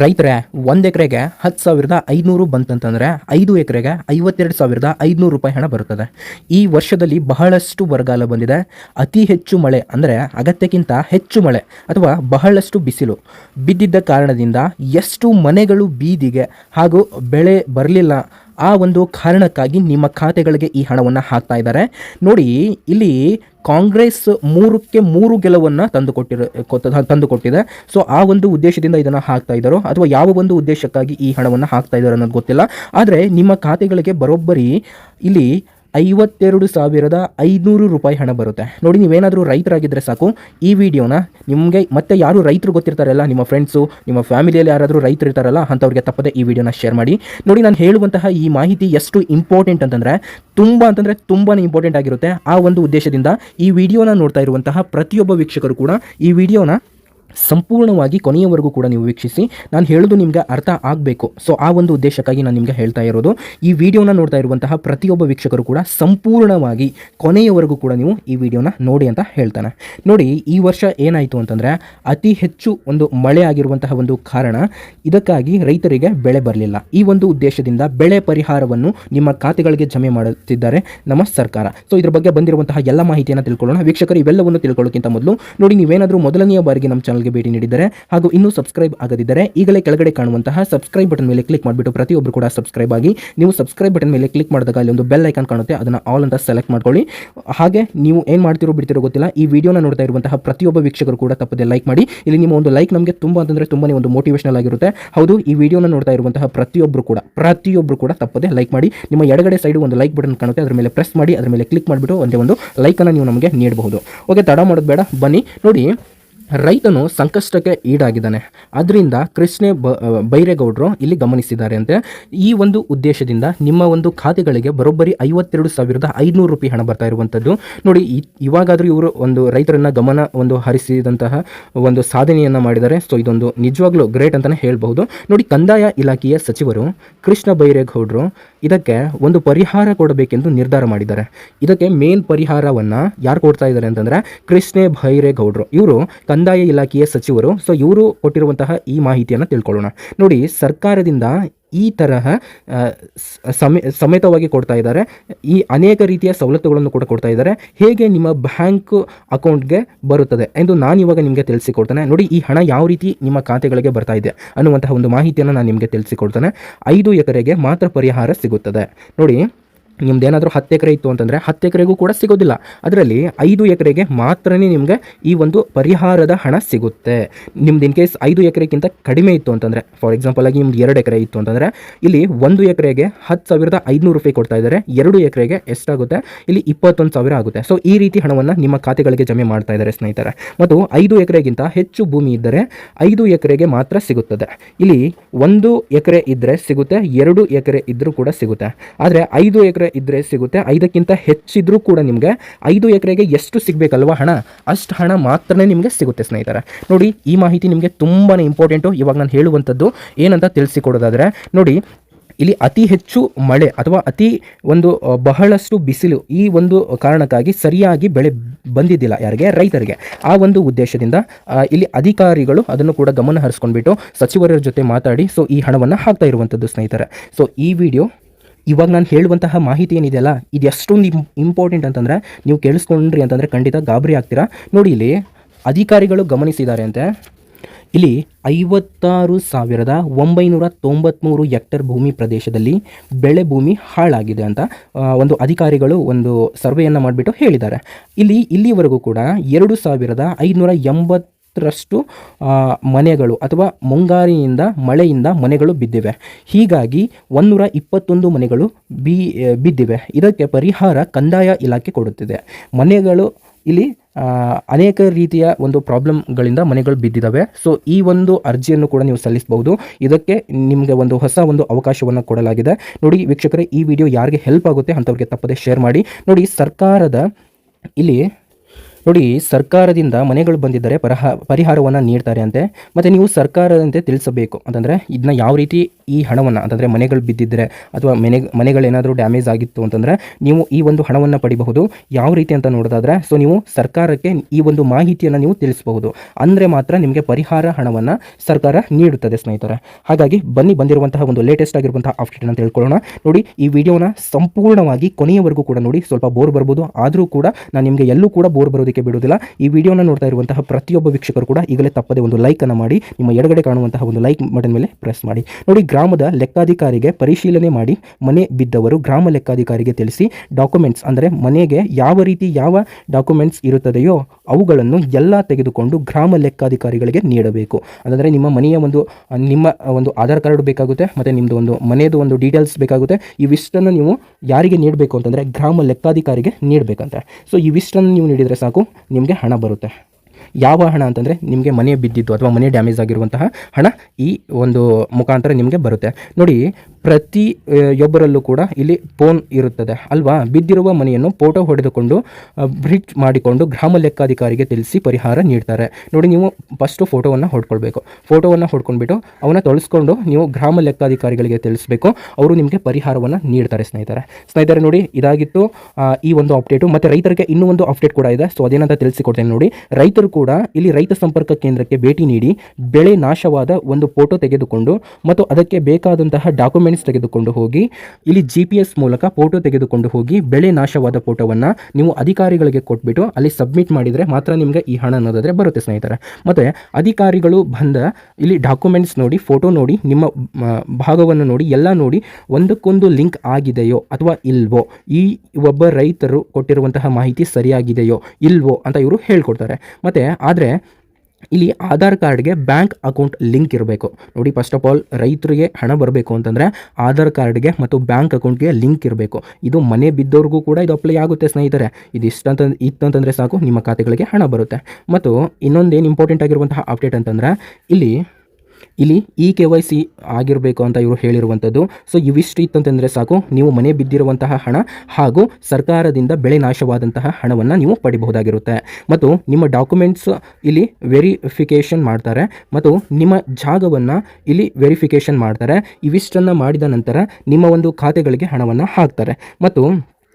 ರೈತರೇ, ಒಂದು ಎಕರೆಗೆ ಹತ್ತು ಸಾವಿರದ ಐದುನೂರು ಬಂತಂತಂದರೆ ಐದು ಎಕರೆಗೆ ಐವತ್ತೆರಡು ಸಾವಿರದ ಐದುನೂರು ರೂಪಾಯಿ ಹಣ ಬರುತ್ತದೆ. ಈ ವರ್ಷದಲ್ಲಿ ಬಹಳಷ್ಟು ಬರಗಾಲ ಬಂದಿದೆ. ಅತಿ ಹೆಚ್ಚು ಮಳೆ ಅಂದರೆ ಅಗತ್ಯಕ್ಕಿಂತ ಹೆಚ್ಚು ಮಳೆ ಅಥವಾ ಬಹಳಷ್ಟು ಬಿಸಿಲು. ಬಿದ್ದಿದ್ದ ಕಾರಣದಿಂದ ಎಷ್ಟು ಮನೆಗಳು ಬೀದಿಗೆ ಹಾಗೂ ಬೆಳೆ ಬರಲಿಲ್ಲ. ಆ ಒಂದು ಕಾರಣಕ್ಕಾಗಿ ನಿಮ್ಮ ಖಾತೆಗಳಿಗೆ ಈ ಹಣವನ್ನು ಹಾಕ್ತಾ ಇದ್ದಾರೆ. ನೋಡಿ, ಇಲ್ಲಿ ಕಾಂಗ್ರೆಸ್ ಮೂರಕ್ಕೆ ಮೂರು ಗೆಲುವನ್ನು ತಂದುಕೊಟ್ಟಿರೋ ತಂದುಕೊಟ್ಟಿದೆ. ಸೊ, ಆ ಒಂದು ಉದ್ದೇಶದಿಂದ ಇದನ್ನು ಹಾಕ್ತಾ ಇದ್ದಾರೋ, ಅಥವಾ ಯಾವ ಒಂದು ಉದ್ದೇಶಕ್ಕಾಗಿ ಈ ಹಣವನ್ನು ಹಾಕ್ತಾ ಇದ್ದಾರೋ ಅನ್ನೋದು ಗೊತ್ತಿಲ್ಲ. ಆದರೆ, ನಿಮ್ಮ ಖಾತೆಗಳಿಗೆ ಬರೋಬ್ಬರಿ ಇಲ್ಲಿ ಐವತ್ತೆರಡು ಸಾವಿರದ ಐದುನೂರು ರೂಪಾಯಿ ಹಣ ಬರುತ್ತೆ. ನೋಡಿ, ನೀವೇನಾದರೂ ರೈತರಾಗಿದ್ದರೆ ಸಾಕು. ಈ ವಿಡಿಯೋನ ನಿಮಗೆ ಮತ್ತೆ ಯಾರು ರೈತರು ಗೊತ್ತಿರ್ತಾರಲ್ಲ, ನಿಮ್ಮ ಫ್ರೆಂಡ್ಸು ನಿಮ್ಮ ಫ್ಯಾಮಿಲಿಯಲ್ಲಿ ಯಾರಾದರೂ ರೈತರು ಇರ್ತಾರಲ್ಲ, ಅಂಥವ್ರಿಗೆ ತಪ್ಪದೆ ಈ ವಿಡಿಯೋನ ಶೇರ್ ಮಾಡಿ. ನೋಡಿ, ನಾನು ಹೇಳುವಂತಹ ಈ ಮಾಹಿತಿ ಎಷ್ಟು ಇಂಪಾರ್ಟೆಂಟ್ ಅಂತಂದರೆ, ತುಂಬ ಅಂತಂದರೆ ತುಂಬಾ ಇಂಪಾರ್ಟೆಂಟ್ ಆಗಿರುತ್ತೆ. ಆ ಒಂದು ಉದ್ದೇಶದಿಂದ ಈ ವಿಡಿಯೋನ ನೋಡ್ತಾ ಇರುವಂತಹ ಪ್ರತಿಯೊಬ್ಬ ವೀಕ್ಷಕರು ಕೂಡ ಈ ವಿಡಿಯೋನ ಸಂಪೂರ್ಣವಾಗಿ ಕೊನೆಯವರೆಗೂ ಕೂಡ ನೀವು ವೀಕ್ಷಿಸಿ, ನಾನು ಹೇಳೋದು ನಿಮಗೆ ಅರ್ಥ ಆಗಬೇಕು. ಸೊ ಆ ಒಂದು ಉದ್ದೇಶಕ್ಕಾಗಿ ನಾನು ನಿಮಗೆ ಹೇಳ್ತಾ ಇರೋದು, ಈ ವಿಡಿಯೋನ ನೋಡ್ತಾ ಇರುವಂತಹ ಪ್ರತಿಯೊಬ್ಬ ವೀಕ್ಷಕರು ಕೂಡ ಸಂಪೂರ್ಣವಾಗಿ ಕೊನೆಯವರೆಗೂ ಕೂಡ ನೀವು ಈ ವಿಡಿಯೋನ ನೋಡಿ ಅಂತ ಹೇಳ್ತಾನೆ. ನೋಡಿ, ಈ ವರ್ಷ ಏನಾಯಿತು ಅಂತಂದರೆ, ಅತಿ ಹೆಚ್ಚು ಒಂದು ಮಳೆ ಆಗಿರುವಂತಹ ಒಂದು ಕಾರಣ, ಇದಕ್ಕಾಗಿ ರೈತರಿಗೆ ಬೆಳೆ ಬರಲಿಲ್ಲ. ಈ ಒಂದು ಉದ್ದೇಶದಿಂದ ಬೆಳೆ ಪರಿಹಾರವನ್ನು ನಿಮ್ಮ ಖಾತೆಗಳಿಗೆ ಜಮೆ ಮಾಡುತ್ತಿದ್ದಾರೆ ನಮ್ಮ ಸರ್ಕಾರ. ಸೊ ಇದ್ರ ಬಗ್ಗೆ ಬಂದಿರುವಂತಹ ಎಲ್ಲ ಮಾಹಿತಿಯನ್ನು ತಿಳ್ಕೊಳ್ಳೋಣ. ವೀಕ್ಷಕರು ಇವೆಲ್ಲವನ್ನು ತಿಳ್ಕೊಳ್ಳೋಕ್ಕಿಂತ ಮೊದಲು, ನೋಡಿ, ನೀವೇನಾದರೂ ಮೊದಲನೆಯ ಬಾರಿಗೆ ನಮ್ಮ ಚಾನಲ್ಗೆ ಭೇಟಿ ನೀಡಿದ್ದಾರೆ ಹಾಗೂ ಇನ್ನೂ ಸಬ್ಸ್ಕ್ರೈಬ್ ಆಗದಿದ್ದರೆ ಈಗಲೇ ಕೆಳಗಡೆ ಕಾಣುವಂತಹ ಸಬ್ಸ್ಕ್ರೈಬ್ ಬಟನ್ ಮೇಲೆ ಕ್ಲಿಕ್ ಮಾಡಿಬಿಟ್ಟು ಪ್ರತಿಯೊಬ್ಬರು ಕೂಡ ಸಬ್ಸ್ಕ್ರೈಬ್ ಆಗಿ ನೀವು ಸಬ್ಸ್ಕ್ರೈಬ್ ಬಟನ್ ಮೇಲೆ ಕ್ಲಿಕ್ ಮಾಡಿದಾಗ ಅಲ್ಲಿ ಒಂದು ಬೆಲ್ ಐಕಾನ್ ಕಾಣುತ್ತೆ, ಅದನ್ನು ಆಲ್ ಅಂತ ಸೆಲೆಕ್ಟ್ ಮಾಡ್ಕೊಳ್ಳಿ. ಹಾಗೆ ನೀವು ಏನು ಮಾಡ್ತಿರೋ ಬಿಡ್ತಿರೋ ಗೊತ್ತಿಲ್ಲ, ಈ ವಿಡಿಯೋನ ನೋಡ್ತಾ ಇರುವಂತಹ ಪ್ರತಿಯೊಬ್ಬ ವೀಕ್ಷಕರು ಕೂಡ ತಪ್ಪದೆ ಲೈಕ್ ಮಾಡಿ. ಇಲ್ಲಿ ನಿಮ್ಮ ಒಂದು ಲೈಕ್ ನಮಗೆ ತುಂಬ ಅಂತಂದರೆ ತುಂಬನೇ ಒಂದು ಮೋಟಿವೇಶನಲ್ ಆಗಿರುತ್ತೆ. ಹೌದು, ಈ ವಿಡಿಯೋನ ನೋಡ್ತಾ ಇರುವಂತಹ ಪ್ರತಿಯೊಬ್ಬರು ಕೂಡ ಪ್ರತಿಯೊಬ್ಬರು ಕೂಡ ತಪ್ಪದೆ ಲೈಕ್ ಮಾಡಿ. ನಿಮ್ಮ ಎಡಗಡೆ ಸೈಡ್ ಒಂದು ಲೈಕ್ ಬಟನ್ ಕಾಣುತ್ತೆ, ಅದರ ಮೇಲೆ ಪ್ರೆಸ್ ಮಾಡಿ, ಅದರ ಮೇಲೆ ಕ್ಲಿಕ್ ಮಾಡಿಬಿಟ್ಟು ಒಂದೇ ಒಂದು ಲೈಕನ್ನು ನೀವು ನಮಗೆ ನೀಡಬಹುದು. ಓಕೆ ತಡ ಮಾಡೋದು ಬೇಡ, ಬನ್ನಿ, ನೋಡಿ. ರೈತನು ಸಂಕಷ್ಟಕ್ಕೆ ಈಡಾಗಿದ್ದಾನೆ. ಅದರಿಂದ ಕೃಷ್ಣ ಬೈರೇಗೌಡರು ಇಲ್ಲಿ ಗಮನಿಸಿದ್ದಾರೆ ಅಂತೆ, ಈ ಒಂದು ಉದ್ದೇಶದಿಂದ ನಿಮ್ಮ ಒಂದು ಖಾತೆಗಳಿಗೆ ಬರೋಬ್ಬರಿ ಐವತ್ತೆರಡು ಸಾವಿರದ ಐನೂರು ರೂಪಾಯಿ ಹಣ ಬರ್ತಾ ಇರುವಂಥದ್ದು. ನೋಡಿ ಇವಾಗಾದರೂ ಇವರು ಒಂದು ರೈತರನ್ನ ಗಮನ ಒಂದು ಹರಿಸಿದಂತಹ ಒಂದು ಸಾಧನೆಯನ್ನು ಮಾಡಿದ್ದಾರೆ. ಸೊ, ಇದೊಂದು ನಿಜವಾಗ್ಲೂ ಗ್ರೇಟ್ ಅಂತಲೇ ಹೇಳಬಹುದು. ನೋಡಿ, ಕಂದಾಯ ಇಲಾಖೆಯ ಸಚಿವರು ಕೃಷ್ಣ ಬೈರೇಗೌಡರು ಇದಕ್ಕೆ ಒಂದು ಪರಿಹಾರ ಕೊಡಬೇಕೆಂದು ನಿರ್ಧಾರ ಮಾಡಿದ್ದಾರೆ. ಇದಕ್ಕೆ ಮೇನ್ ಪರಿಹಾರವನ್ನು ಯಾರು ಕೊಡ್ತಾ ಇದ್ದಾರೆ ಅಂತಂದರೆ ಕೃಷ್ಣೆ ಭೈರೇಗೌಡರು ಇವರು ಕಂದಾಯ ಇಲಾಖೆಯ ಸಚಿವರು. ಸೊ ಇವರು ಕೊಟ್ಟಿರುವಂತಹ ಈ ಮಾಹಿತಿಯನ್ನು ತಿಳ್ಕೊಳ್ಳೋಣ. ನೋಡಿ, ಸರ್ಕಾರದಿಂದ ಈ ತರಹ ಸಮೇ, ಸಮೇತವಾಗಿ ಕೊಡ್ತಾ ಇದ್ದಾರೆ. ಈ ಅನೇಕ ರೀತಿಯ ಸವಲತ್ತುಗಳನ್ನು ಕೂಡ ಕೊಡ್ತಾ ಇದ್ದಾರೆ. ಹೇಗೆ ನಿಮ್ಮ ಬ್ಯಾಂಕ್ ಅಕೌಂಟ್ಗೆ ಬರುತ್ತದೆ ಎಂದು ನಾನು ಇವಾಗ ನಿಮಗೆ ತಿಳಿಸಿಕೊಡ್ತೇನೆ. ನೋಡಿ, ಈ ಹಣ ಯಾವ ರೀತಿ ನಿಮ್ಮ ಖಾತೆಗಳಿಗೆ ಬರ್ತಾ ಇದೆ ಅನ್ನುವಂತಹ ಒಂದು ಮಾಹಿತಿಯನ್ನು ನಾನು ನಿಮಗೆ ತಿಳಿಸಿಕೊಡ್ತೇನೆ. ಐದು ಎಕರೆಗೆ ಮಾತ್ರ ಪರಿಹಾರ ಸಿಗುತ್ತದೆ. ನೋಡಿ ನಿಮ್ದೇನಾದರೂ ಹತ್ತು ಎಕರೆ ಇತ್ತು ಅಂತಂದರೆ ಹತ್ತು ಎಕರೆಗೂ ಕೂಡ ಸಿಗೋದಿಲ್ಲ. ಅದರಲ್ಲಿ ಐದು ಎಕರೆಗೆ ಮಾತ್ರನೇ ನಿಮಗೆ ಈ ಒಂದು ಪರಿಹಾರದ ಹಣ ಸಿಗುತ್ತೆ. ನಿಮ್ದು ಇನ್ ಕೇಸ್ ಐದು ಎಕರೆಗಿಂತ ಕಡಿಮೆ ಇತ್ತು ಅಂತಂದರೆ ಫಾರ್ ಎಕ್ಸಾಂಪಲ್ ಆಗಿ ನಿಮ್ದು ಎರಡು ಎಕರೆ ಇತ್ತು ಅಂತಂದರೆ, ಇಲ್ಲಿ ಒಂದು ಎಕರೆಗೆ ಹತ್ತು ಸಾವಿರದ ಐದುನೂರು ರೂಪಾಯಿ ಕೊಡ್ತಾ ಇದ್ದಾರೆ. ಎರಡು ಎಕರೆಗೆ ಎಷ್ಟಾಗುತ್ತೆ? ಇಲ್ಲಿ ಇಪ್ಪತ್ತೊಂದು ಸಾವಿರ ಆಗುತ್ತೆ. ಸೊ ಈ ರೀತಿ ಹಣವನ್ನು ನಿಮ್ಮ ಖಾತೆಗಳಿಗೆ ಜಮೆ ಮಾಡ್ತಾ ಇದ್ದಾರೆ ಸ್ನೇಹಿತರೆ. ಮತ್ತು ಐದು ಎಕರೆಗಿಂತ ಹೆಚ್ಚು ಭೂಮಿ ಇದ್ದರೆ ಐದು ಎಕರೆಗೆ ಮಾತ್ರ ಸಿಗುತ್ತದೆ. ಇಲ್ಲಿ ಒಂದು ಎಕರೆ ಇದ್ದರೆ ಸಿಗುತ್ತೆ, ಎರಡು ಎಕರೆ ಇದ್ದರೂ ಕೂಡ ಸಿಗುತ್ತೆ. ಆದರೆ ಐದು ಎಕರೆ ಇದ್ದರೆ ಸಿಗುತ್ತೆ. ಐದಕ್ಕಿಂತ ಹೆಚ್ಚಿದ್ರೂ ಕೂಡ ನಿಮಗೆ ಐದು ಎಕರೆಗೆ ಎಷ್ಟು ಸಿಗಬೇಕಲ್ವ ಹಣ? ಅಷ್ಟು ಹಣ ಮಾತ್ರನೇ ನಿಮಗೆ ಸಿಗುತ್ತೆ ಸ್ನೇಹಿತರೆ. ನೋಡಿ, ಈ ಮಾಹಿತಿ ನಿಮಗೆ ತುಂಬಾ ಇಂಪಾರ್ಟೆಂಟು ಇವಾಗ ನಾನು ಹೇಳುವಂಥದ್ದು ಏನಂತ ತಿಳಿಸಿಕೊಡೋದಾದರೆ, ನೋಡಿ, ಇಲ್ಲಿ ಅತಿ ಹೆಚ್ಚು ಮಳೆ ಅಥವಾ ಅತಿ ಒಂದು ಬಹಳಷ್ಟು ಬಿಸಿಲು ಈ ಒಂದು ಕಾರಣಕ್ಕಾಗಿ ಸರಿಯಾಗಿ ಬೆಳೆ ಬಂದಿದ್ದಿಲ್ಲ ಯಾರಿಗೆ? ರೈತರಿಗೆ. ಆ ಒಂದು ಉದ್ದೇಶದಿಂದ ಇಲ್ಲಿ ಅಧಿಕಾರಿಗಳು ಅದನ್ನು ಕೂಡ ಗಮನ ಹರಿಸ್ಕೊಂಡ್ಬಿಟ್ಟು ಸಚಿವರ ಜೊತೆ ಮಾತಾಡಿ, ಸೊ, ಈ ಹಣವನ್ನು ಹಾಕ್ತಾ ಇರುವಂಥದ್ದು ಸ್ನೇಹಿತರೆ. ಸೊ, ಈ ವಿಡಿಯೋ ಇವಾಗ ನಾನು ಹೇಳುವಂತಹ ಮಾಹಿತಿ ಏನಿದೆಯಲ್ಲ, ಇದು ಎಷ್ಟೊಂದು ಇಂಪಾರ್ಟೆಂಟ್ ಅಂತಂದರೆ ನೀವು ಕೇಳಿಸ್ಕೊಂಡ್ರಿ ಅಂತಂದರೆ ಖಂಡಿತ ಗಾಬರಿ ಆಗ್ತೀರಾ. ನೋಡಿ ಇಲ್ಲಿ ಅಧಿಕಾರಿಗಳು ಗಮನಿಸಿದ್ದಾರೆ ಅಂತೆ ಇಲ್ಲಿ ಐವತ್ತಾರು ಸಾವಿರದ ಒಂಬೈನೂರ ತೊಂಬತ್ತ್ಮೂರು ಎಕ್ಟರ್ ಭೂಮಿ ಪ್ರದೇಶದಲ್ಲಿ ಬೆಳೆ ಭೂಮಿ ಹಾಳಾಗಿದೆ ಅಂತ ಒಂದು ಅಧಿಕಾರಿಗಳು ಒಂದು ಸರ್ವೆಯನ್ನು ಮಾಡಿಬಿಟ್ಟು ಹೇಳಿದ್ದಾರೆ. ಇಲ್ಲಿ ಇಲ್ಲಿವರೆಗೂ ಕೂಡ ಎರಡು ಸಾವಿರದ ಐದುನೂರ ಎಂಬತ್ತರಷ್ಟು ಆ, ಮನೆಗಳು ಅಥವಾ ಮುಂಗಾರಿನಿಂದ ಮಳೆಯಿಂದ ಮನೆಗಳು ಬಿದ್ದಿವೆ. ಹೀಗಾಗಿ ಒಂದೂರ ಇಪ್ಪತ್ತೊಂದು ಮನೆಗಳು ಬಿ ಬಿದ್ದಿವೆ. ಇದಕ್ಕೆ ಪರಿಹಾರ ಕಂದಾಯ ಇಲಾಖೆ ಕೊಡುತ್ತಿದೆ. ಮನೆಗಳು ಇಲ್ಲಿ ಅನೇಕ ರೀತಿಯ ಒಂದು ಪ್ರಾಬ್ಲಮ್ಗಳಿಂದ ಮನೆಗಳು ಬಿದ್ದಿದ್ದಾವೆ. ಸೊ ಈ ಒಂದು ಅರ್ಜಿಯನ್ನು ಕೂಡ ನೀವು ಸಲ್ಲಿಸಬಹುದು. ಇದಕ್ಕೆ ನಿಮಗೆ ಒಂದು ಹೊಸ ಒಂದು ಅವಕಾಶವನ್ನು ಕೊಡಲಾಗಿದೆ. ನೋಡಿ ವೀಕ್ಷಕರೇ ಈ ವಿಡಿಯೋ ಯಾರಿಗೆ ಹೆಲ್ಪ್ ಆಗುತ್ತೆ ಅಂಥವ್ರಿಗೆ ತಪ್ಪದೆ ಶೇರ್ ಮಾಡಿ. ನೋಡಿ ಸರ್ಕಾರದ ಇಲ್ಲಿ ನೋಡಿ, ಸರ್ಕಾರದಿಂದ ಮನೆಗಳು ಬಂದಿದ್ದರೆ ಪರಹ, ಪರಿಹಾರವನ್ನು ನೀಡ್ತಾರೆ ಅಂತೆ. ಮತ್ತು ನೀವು ಸರ್ಕಾರದಂತೆ ತಿಳಿಸಬೇಕು. ಅಂತಂದರೆ ಇದನ್ನ ಯಾವ ರೀತಿ ಈ ಹಣವನ್ನು, ಅಂತಂದರೆ ಮನೆಗಳು ಬಿದ್ದಿದ್ದರೆ ಅಥವಾ ಮನೆ, ಮನೆಗಳೇನಾದರೂ ಡ್ಯಾಮೇಜ್ ಆಗಿತ್ತು ಅಂತಂದರೆ, ನೀವು ಈ ಒಂದು ಹಣವನ್ನು ಪಡಿಬಹುದು. ಯಾವ ರೀತಿ ಅಂತ ನೋಡೋದಾದ್ರೆ, ಸೊ ನೀವು ಸರ್ಕಾರಕ್ಕೆ ಈ ಒಂದು ಮಾಹಿತಿಯನ್ನು ನೀವು ತಿಳಿಸಬಹುದು. ಅಂದರೆ ಮಾತ್ರ ನಿಮಗೆ ಪರಿಹಾರ ಹಣವನ್ನು ಸರ್ಕಾರ ನೀಡುತ್ತದೆ ಸ್ನೇಹಿತರೆ. ಹಾಗಾಗಿ ಬನ್ನಿ, ಬಂದಿರುವಂತಹ ಒಂದು ಲೇಟೆಸ್ಟ್ ಆಗಿರುವಂತಹ ಅಪ್ಡೇಟ್ ಅಂತ ತಿಳ್ಕೊಳ್ಳೋಣ. ನೋಡಿ, ಈ ವಿಡಿಯೋನ ಸಂಪೂರ್ಣವಾಗಿ ಕೊನೆಯವರೆಗೂ ಕೂಡ ನೋಡಿ, ಸ್ವಲ್ಪ ಬೋರ್ ಬರ್ಬೋದು. ಆದರೂ ಕೂಡ ನಾನು ನಿಮಗೆ ಎಲ್ಲೂ ಕೂಡ ಬೋರ್ ಬರೋದಕ್ಕೆ ಬಿಡುವುದಿಲ್ಲ. ಈ ವಿಡಿಯೋನ ನೋಡ್ತಾ ಇರುವಂತಹ ಪ್ರತಿಯೊಬ್ಬ ವೀಕ್ಷಕರು ಕೂಡ ಈಗಲೇ ತಪ್ಪದೆ ಒಂದು ಲೈಕ್ ಅನ್ನು ಮಾಡಿ, ನಿಮ್ಮ ಎಡಗಡೆ ಕಾಣುವಂತಹ ಒಂದು ಲೈಕ್ ಬಟನ್ ಮೇಲೆ ಪ್ರೆಸ್ ಮಾಡಿ. ನೋಡಿ, ಗ್ರಾಮದ ಲೆಕ್ಕಾಧಿಕಾರಿಗೆ ಪರಿಶೀಲನೆ ಮಾಡಿ, ಮನೆ ಬಿದ್ದವರು ಗ್ರಾಮ ಲೆಕ್ಕಾಧಿಕಾರಿಗೆ ತಿಳಿಸಿ ಡಾಕ್ಯುಮೆಂಟ್ಸ್ ಅಂದರೆ ಮನೆಗೆ ಯಾವ ರೀತಿ ಯಾವ ಡಾಕ್ಯುಮೆಂಟ್ಸ್ ಇರುತ್ತದೆಯೋ ಅವುಗಳನ್ನು ಎಲ್ಲ ತೆಗೆದುಕೊಂಡು ಗ್ರಾಮ ಲೆಕ್ಕಾಧಿಕಾರಿಗಳಿಗೆ ನೀಡಬೇಕು. ಅಂದರೆ ನಿಮ್ಮ ಮನೆಯ ಒಂದು, ನಿಮ್ಮ ಒಂದು ಆಧಾರ್ ಕಾರ್ಡ್ ಬೇಕಾಗುತ್ತೆ, ಮತ್ತು ನಿಮ್ಮದು ಒಂದು ಮನೆಯದು ಒಂದು ಡೀಟೇಲ್ಸ್ ಬೇಕಾಗುತ್ತೆ. ಇವಿಷ್ಟನ್ನು ನೀವು ಯಾರಿಗೆ ನೀಡಬೇಕು ಅಂತಂದರೆ ಗ್ರಾಮ ಲೆಕ್ಕಾಧಿಕಾರಿಗೆ ನೀಡಬೇಕಂತ. ಸೊ ಇವಿಷ್ಟನ್ನು ನೀವು ನೀಡಿದರೆ ಸಾಕು. ನಿಮಗೆ ಹಣ ಬರುತ್ತೆ. ಯಾವ ಹಣ ಅಂತಂದರೆ ನಿಮಗೆ ಮನೆ ಬಿದ್ದಿದ್ದು ಅಥವಾ ಮನೆ ಡ್ಯಾಮೇಜ್ ಆಗಿರುವಂತಹ ಹಣ ಈ ಒಂದು ಮುಖಾಂತರ ನಿಮಗೆ ಬರುತ್ತೆ. ನೋಡಿ ಪ್ರತಿ ಆ, ಯೊಬ್ಬರಲ್ಲೂ ಕೂಡ ಇಲ್ಲಿ ಫೋನ್ ಇರುತ್ತದೆ. ಅಲ್ವಾ? ಬಿದ್ದಿರುವ ಮನೆಯನ್ನು ಫೋಟೋ ಹೊಡೆದುಕೊಂಡು ಬ್ರಿಡ್ಜ್ ಮಾಡಿಕೊಂಡು ಗ್ರಾಮ ಲೆಕ್ಕಾಧಿಕಾರಿಗೆ ತಿಳಿಸಿ ಪರಿಹಾರ ನೀಡ್ತಾರೆ. ನೋಡಿ ನೀವು ಫಸ್ಟು ಫೋಟೋವನ್ನು ಹೊಡ್ಕೊಳ್ಬೇಕು. ಫೋಟೋವನ್ನು ಹೊಡ್ಕೊಂಡ್ಬಿಟ್ಟು ಅವನ್ನ ತೊಳಸ್ಕೊಂಡು ನೀವು ಗ್ರಾಮ ಲೆಕ್ಕಾಧಿಕಾರಿಗಳಿಗೆ ತಿಳಿಸ್ಬೇಕು. ಅವರು ನಿಮಗೆ ಪರಿಹಾರವನ್ನು ನೀಡ್ತಾರೆ ಸ್ನೇಹಿತರೆ. ಸ್ನೇಹಿತರೆ ನೋಡಿ ಇದಾಗಿತ್ತು ಈ ಒಂದು ಅಪ್ಡೇಟು ಮತ್ತು ರೈತರಿಗೆ ಇನ್ನೂ ಒಂದು ಅಪ್ಡೇಟ್ ಕೂಡ ಇದೆ. ಸೊ ಅದೇನಂತ ತಿಳಿಸಿಕೊಡ್ತೇನೆ ನೋಡಿ. ರೈತರು ಕೂಡ ಇಲ್ಲಿ ರೈತ ಸಂಪರ್ಕ ಕೇಂದ್ರಕ್ಕೆ ಭೇಟಿ ನೀಡಿ ಬೆಳೆ ನಾಶವಾದ ಒಂದು ಫೋಟೋ ತೆಗೆದುಕೊಂಡು ಮತ್ತು ಅದಕ್ಕೆ ಬೇಕಾದಂತಹ ಡಾಕ್ಯುಮೆಂಟ್ಸ್ ತೆಗೆದುಕೊಂಡು ಹೋಗಿ, ಇಲ್ಲಿ ಜಿ ಪಿ ಎಸ್ ಮೂಲಕ ಫೋಟೋ ತೆಗೆದುಕೊಂಡು ಹೋಗಿ, ಬೆಳೆ ನಾಶವಾದ ಫೋಟೋವನ್ನು ನೀವು ಅಧಿಕಾರಿಗಳಿಗೆ ಕೊಟ್ಬಿಟ್ಟು ಅಲ್ಲಿ ಸಬ್ಮಿಟ್ ಮಾಡಿದರೆ ಮಾತ್ರ ನಿಮಗೆ ಈ ಹಣ ಅನ್ನೋದಾದರೆ ಬರುತ್ತೆ ಸ್ನೇಹಿತರೆ. ಮತ್ತು ಅಧಿಕಾರಿಗಳು ಬಂದ ಇಲ್ಲಿ ಡಾಕ್ಯುಮೆಂಟ್ಸ್ ನೋಡಿ ಫೋಟೋ ನೋಡಿ, ನಿಮ್ಮ ಭಾಗವನ್ನು ನೋಡಿ, ಎಲ್ಲ ನೋಡಿ ಒಂದಕ್ಕೊಂದು ಲಿಂಕ್ ಆಗಿದೆಯೋ ಅಥವಾ ಇಲ್ವೋ, ಈ ಒಬ್ಬ ರೈತರು ಕೊಟ್ಟಿರುವಂತಹ ಮಾಹಿತಿ ಸರಿಯಾಗಿದೆಯೋ ಇಲ್ವೋ ಅಂತ ಇವರು ಹೇಳ್ಕೊಡ್ತಾರೆ. ಮತ್ತು ಆದರೆ ಇಲ್ಲಿ ಆಧಾರ್ ಕಾರ್ಡ್ಗೆ ಬ್ಯಾಂಕ್ ಅಕೌಂಟ್ ಲಿಂಕ್ ಇರಬೇಕು. ನೋಡಿ ಫಸ್ಟ್ ಆಫ್ ಆಲ್ ರೈತರಿಗೆ ಹಣ ಬರಬೇಕು ಅಂತಂದರೆ ಆಧಾರ್ ಕಾರ್ಡ್ಗೆ ಮತ್ತು ಬ್ಯಾಂಕ್ ಅಕೌಂಟ್ಗೆ ಲಿಂಕ್ ಇರಬೇಕು. ಇದು ಮನೆ ಬಿದ್ದವ್ರಿಗೂ ಕೂಡ ಇದು ಅಪ್ಲೈ ಆಗುತ್ತೆ ಸ್ನೇಹಿತರೆ. ಇದು ಇಷ್ಟಂತ, ಇತ್ತಂತಂದರೆ ಸಾಕು, ನಿಮ್ಮ ಖಾತೆಗಳಿಗೆ ಹಣ ಬರುತ್ತೆ. ಮತ್ತು ಇನ್ನೊಂದೇನು ಇಂಪಾರ್ಟೆಂಟ್ ಆಗಿರುವಂತಹ ಅಪ್ಡೇಟ್ ಅಂತಂದರೆ, ಇಲ್ಲಿ ಇಲ್ಲಿ ಇ ಕೆ ವೈ ಸಿ ಆಗಿರಬೇಕು ಅಂತ ಇವರು ಹೇಳಿರುವಂಥದ್ದು. ಸೊ ಇವಿಷ್ಟು ಇತ್ತಂತಂದರೆ ಸಾಕು, ನೀವು ಮನೆ ಬಿದ್ದಿರುವಂತಹ ಹಣ ಹಾಗೂ ಸರ್ಕಾರದಿಂದ ಬೆಳೆ ನಾಶವಾದಂತಹ ಹಣವನ್ನು ನೀವು ಪಡಿಬಹುದಾಗಿರುತ್ತೆ. ಮತ್ತು ನಿಮ್ಮ ಡಾಕ್ಯುಮೆಂಟ್ಸ್ ಇಲ್ಲಿ ವೆರಿಫಿಕೇಷನ್ ಮಾಡ್ತಾರೆ, ಮತ್ತು ನಿಮ್ಮ ಜಾಗವನ್ನು ಇಲ್ಲಿ ವೆರಿಫಿಕೇಷನ್ ಮಾಡ್ತಾರೆ. ಇವಿಷ್ಟನ್ನು ಮಾಡಿದ ನಂತರ ನಿಮ್ಮ ಒಂದು ಖಾತೆಗಳಿಗೆ ಹಣವನ್ನು ಹಾಕ್ತಾರೆ. ಮತ್ತು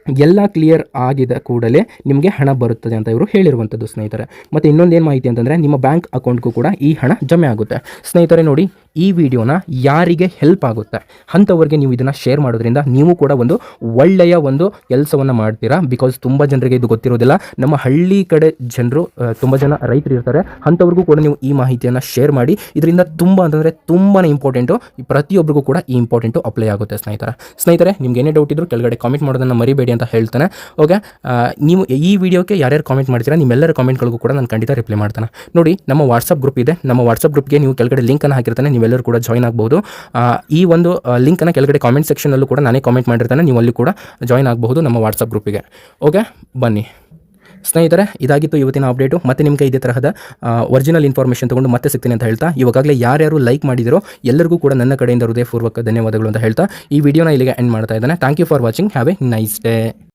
ಎಲ್ಲ ಕ್ಲಿಯರ್ ಆಗಿದ ಕೂಡಲೇ ನಿಮಗೆ ಹಣ ಬರುತ್ತದೆ ಅಂತ ಇವರು ಹೇಳಿರುವಂಥದ್ದು ಸ್ನೇಹಿತರೆ. ಮತ್ತು ಇನ್ನೊಂದೇನು ಮಾಹಿತಿ ಅಂತಂದರೆ ನಿಮ್ಮ ಬ್ಯಾಂಕ್ ಅಕೌಂಟ್ಗೂ ಕೂಡ ಈ ಹಣ ಜಮೆ ಆಗುತ್ತೆ. ಸ್ನೇಹಿತರೆ ನೋಡಿ ಈ ವಿಡಿಯೋನ ಯಾರಿಗೆ ಹೆಲ್ಪ್ ಆಗುತ್ತೆ? ಅಂಥವ್ರಿಗೆ ನೀವು ಇದನ್ನು ಶೇರ್ ಮಾಡೋದ್ರಿಂದ ನೀವು ಕೂಡ ಒಂದು ಒಳ್ಳೆಯ ಒಂದು ಕೆಲಸವನ್ನು ಮಾಡ್ತೀರಾ? ಬಿಕಾಸ್ ತುಂಬ ಜನರಿಗೆ ಇದು ಗೊತ್ತಿರೋದಿಲ್ಲ. ನಮ್ಮ ಹಳ್ಳಿ ಕಡೆ ಜನರು ತುಂಬ ಜನ ರೈತರು ಇರ್ತಾರೆ. ಅಂಥವ್ರಿಗೂ ಕೂಡ ನೀವು ಈ ಮಾಹಿತಿಯನ್ನು ಶೇರ್ ಮಾಡಿ. ಇದರಿಂದ ತುಂಬ ಅಂತಂದರೆ ತುಂಬಾ ಇಂಪಾರ್ಟೆಂಟು ಪ್ರತಿಯೊಬ್ಬರಿಗೂ ಕೂಡ ಈ ಇಂಪಾರ್ಟೆಂಟು ಅಪ್ಲೈ ಆಗುತ್ತೆ ಸ್ನೇಹಿತರೆ. ಸ್ನೇಹಿತರೆ, ನಿಮ್ಗೆ ಏನೇ ಡೌಟ್ ಇದ್ರು ಕೆಳಗಡೆ ಕಾಮೆಂಟ್ ಮಾಡೋದನ್ನು ಮರಿಬೇಡಿ ಅಂತ ಹೇಳ್ತಾನೆ. ಓಕೆ ನೀವು ಈ ವಿಡಿಯೋಕ್ಕೆ ಯಾರ್ಯಾರು ಕಾಮೆಂಟ್ ಮಾಡ್ತೀರಾ, ನಿಮ್ಮೆಲ್ಲರ ಕಾಮೆಂಟ್ಗಳಿಗೂ ಕೂಡ ನಾನು ಖಂಡಿತ ರಿಪ್ಲೈ ಮಾಡ್ತಾನೆ. ನೋಡಿ, ನಮ್ಮ ವಾಟ್ಸಪ್ ಗ್ರೂಪ್ ಇದೆ. ನಮ್ಮ ವಾಟ್ಸಪ್ ಗ್ರೂಪ್ಗೆ ನೀವು ಕೆಳಗಡೆ ಲಿಂಕನ್ನು ಹಾಕಿರ್ತಾನೆ ನೀವೆಲ್ಲರೂ ಕೂಡ ಜಾಯ್ನ್ ಆಗ್ಬೋದು ಈ ಒಂದು ಲಿಂಕನ್ನು ಕೆಳಗಡೆ ಕಾಮೆಂಟ್ ಸೆಕ್ಷನಲ್ಲೂ ಕೂಡ ನಾನೇ ಕಾಮೆಂಟ್ ಮಾಡಿರ್ತಾನೆ. ನೀವು ಅಲ್ಲಿ ಕೂಡ ಜಾಯ್ನ್ ಆಗಬಹುದು ನಮ್ಮ ವಾಟ್ಸಪ್ ಗ್ರೂಪಿಗೆ ಓಕೆ ಬನ್ನಿ. ಸ್ನೇಹಿತರೆ, ಇದಾಗಿತ್ತು ಇವತ್ತಿನ ಅಪ್ಡೇಟು ಮತ್ತೆ ನಿಮಗೆ ಇದೇ ತರಹದ ಒರಿಜಿನಲ್ ಇನ್ಫಾರ್ಮೇಷನ್ ತೊಗೊಂಡು ಮತ್ತೆ ಸಿಗ್ತೀನಿ ಅಂತ ಹೇಳ್ತಾ ಇವಾಗಲೇ ಯಾರ್ಯಾರು ಲೈಕ್ ಮಾಡಿದಿರೋ ಎಲ್ಲರಿಗೂ ಕೂಡ ನನ್ನ ಕಡೆಯಿಂದ ಹೃದಯಪೂರ್ವಕ ಧನ್ಯವಾದಗಳು ಅಂತ ಹೇಳ್ತಾ, ಈ ವಿಡಿಯೋನ ಇಲ್ಲಿಗೆ ಎಂಡ್ ಮಾಡ್ತಾ ಇದ್ದಾನೆ. Thank you for watching have a nice day